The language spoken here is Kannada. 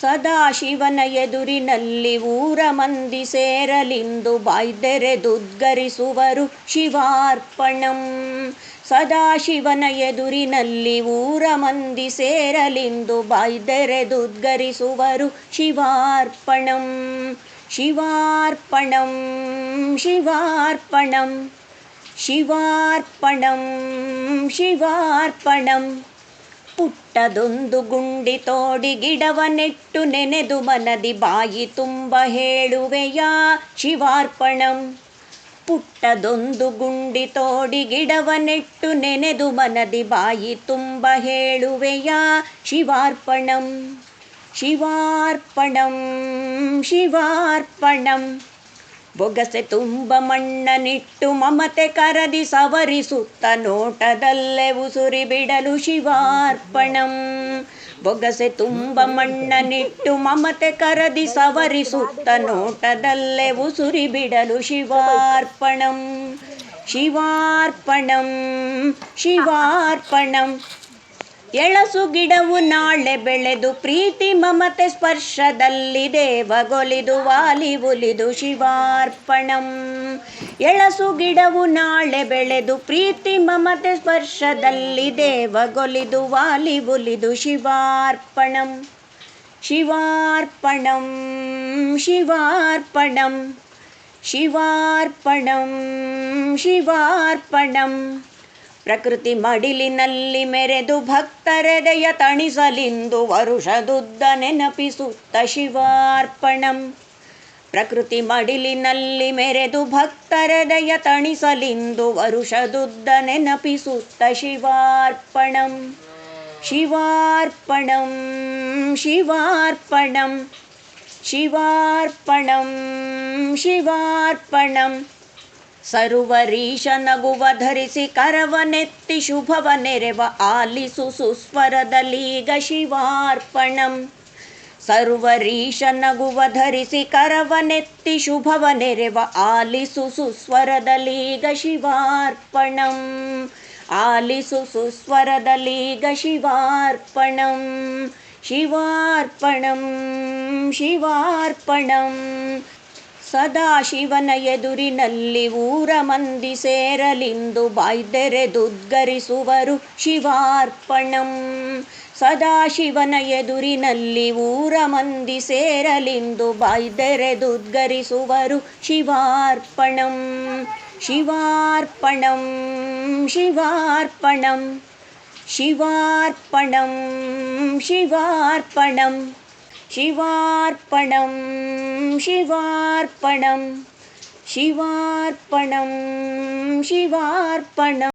ಸದಾಶಿವನ ಎದುರಿನಲ್ಲಿ ಊರ ಮಂದಿ ಸೇರಲಿಂದು ಬಾಯ್ದೆರೆದುದ್ಗರಿಸುವರು ಶಿವಾರ್ಪಣಂ. ಸದಾ ಶಿವನ ಎದುರಿನಲ್ಲಿ ಊರ ಮಂದಿ ಸೇರಲಿಂದು ಬಾಯ್ದೆರೆದುದ್ಗರಿಸುವರು ಶಿವಾರ್ಪಣಂ. ಶಿವಾರ್ಪಣಂ ಶಿವಾರ್ಪಣಂ ಶಿವಾರ್ಪಣಂ ಶಿವಾರ್ಪಣಂ. ಪುಟ್ಟದೊಂದು ಗುಂಡಿ ತೋಡಿ ಗಿಡವ ನೆಟ್ಟು ನೆನೆದು ಮನದಿ ಬಾಯಿ ತುಂಬ ಹೇಳುವೆಯ ಶಿವಾರ್ಪಣಂ. ಪುಟ್ಟದೊಂದು ಗುಂಡಿ ತೋಡಿ ಗಿಡವ ನೆಟ್ಟು ನೆನೆದು ಮನದಿ ಬಾಯಿ ತುಂಬ ಹೇಳುವೆಯ ಶಿವಾರ್ಪಣಂ. ಶಿವಾರ್ಪಣಂ ಶಿವಾರ್ಪಣಂ. ಬೊಗಸೆ ತುಂಬ ಮಣ್ಣನಿಟ್ಟು ಮಮತೆ ಕರದಿ ಸವರಿಸುತ್ತ ನೋಟದಲ್ಲೇ ಉಸುರಿ ಬಿಡಲು ಶಿವಾರ್ಪಣಂ. ಬೊಗಸೆ ತುಂಬ ಮಣ್ಣನಿಟ್ಟು ಮಮತೆ ಕರದಿ ಸವರಿಸುತ್ತ ನೋಟದಲ್ಲೇ ಉಸುರಿ ಬಿಡಲು ಶಿವಾರ್ಪಣಂ. ಶಿವಾರ್ಪಣಂ ಶಿವಾರ್ಪಣಂ. ಎಳಸು ಗಿಡವು ನಾಳೆ ಬೆಳೆದು, ಪ್ರೀತಿ ಮಮತೆ ಸ್ಪರ್ಶದಲ್ಲಿ ದೇವಗೊಲಿದು, ವಾಲಿ ಉಲಿದು ಶಿವಾರ್ಪಣಂ. ಎಳಸು ಗಿಡವು ನಾಳೆ ಬೆಳೆದು, ಪ್ರೀತಿ ಮಮತೆ ಸ್ಪರ್ಶದಲ್ಲಿ ದೇವಗೊಲಿದು, ವಾಲಿ ಉಲಿದು ಶಿವಾರ್ಪಣಂ. ಶಿವಾರ್ಪಣಂ ಶಿವಾರ್ಪಣಂ ಶಿವಾರ್ಪಣಂ ಶಿವಾರ್ಪಣಂ. ಪ್ರಕೃತಿ ಮಡಿಲಿನಲ್ಲಿ ಮೆರೆದು ಭಕ್ತರೆದೆಯ ತಣಿಸಲಿಂದು ವರುಷದುದ್ದ ನೆನಪಿಸುತ್ತ ಶಿವಾರ್ಪಣಂ. ಪ್ರಕೃತಿ ಮಡಿಲಿನಲ್ಲಿ ಮೆರೆದು ಭಕ್ತರೆದೆಯ ತಣಿಸಲಿಂದು ವರುಷದುದ್ದ ನೆನಪಿಸುತ್ತ ಶಿವಾರ್ಪಣಂ. ಶಿವಾರ್ಪಣಂ ಶಿವಾರ್ಪಣಂ ಶಿವಾರ್ಪಣಂ ಶಿವಾರ್ಪಣಂ. ಸರುವರೀಶ ನಗುವ ಧರಿಸಿ ಕರವನೆತ್ತಿ ಶುಭವ ನೆರೆವ ಆಲಿಸು ಸುಸ್ವರದಲೀಗ ಶಿವಾರ್ಪಣಂ. ಸರ್ವರೀಶ ನಗುವ ಧರಿಸಿ ಕರವನೆತ್ತಿ ಶುಭವ ನೆರೆವ ಆಲಿಸು ಸುಸ್ವರದಲೀಗ ಶಿವಾರ್ಪಣಂ. ಆಲಿಸು ಸುಸ್ವರದಲೀಗ ಶಿವಾರ್ಪಣಂ. ಶಿವಾರ್ಪಣಂ ಶಿವಾರ್ಪಣಂ. ಸದಾಶಿವನ ಎದುರಿನಲ್ಲಿ ಊರ ಮಂದಿ ಸೇರಲಿಂದು ಬಾಯ್ದೆರೆದುದ್ಗರಿಸುವರು ಶಿವಾರ್ಪಣಂ. ಸದಾಶಿವನ ಎದುರಿನಲ್ಲಿ ಊರ ಮಂದಿ ಸೇರಲಿಂದು ಬಾಯ್ದೆರೆದುದ್ಗರಿಸುವರು ಶಿವಾರ್ಪಣಂ. ಶಿವಾರ್ಪಣಂ ಶಿವಾರ್ಪಣಂ ಶಿವಾರ್ಪಣಂ ಶಿವಾರ್ಪಣಂ. शिवार्पणं शिवार्पणं शिवार्पणं शिवार्पणम्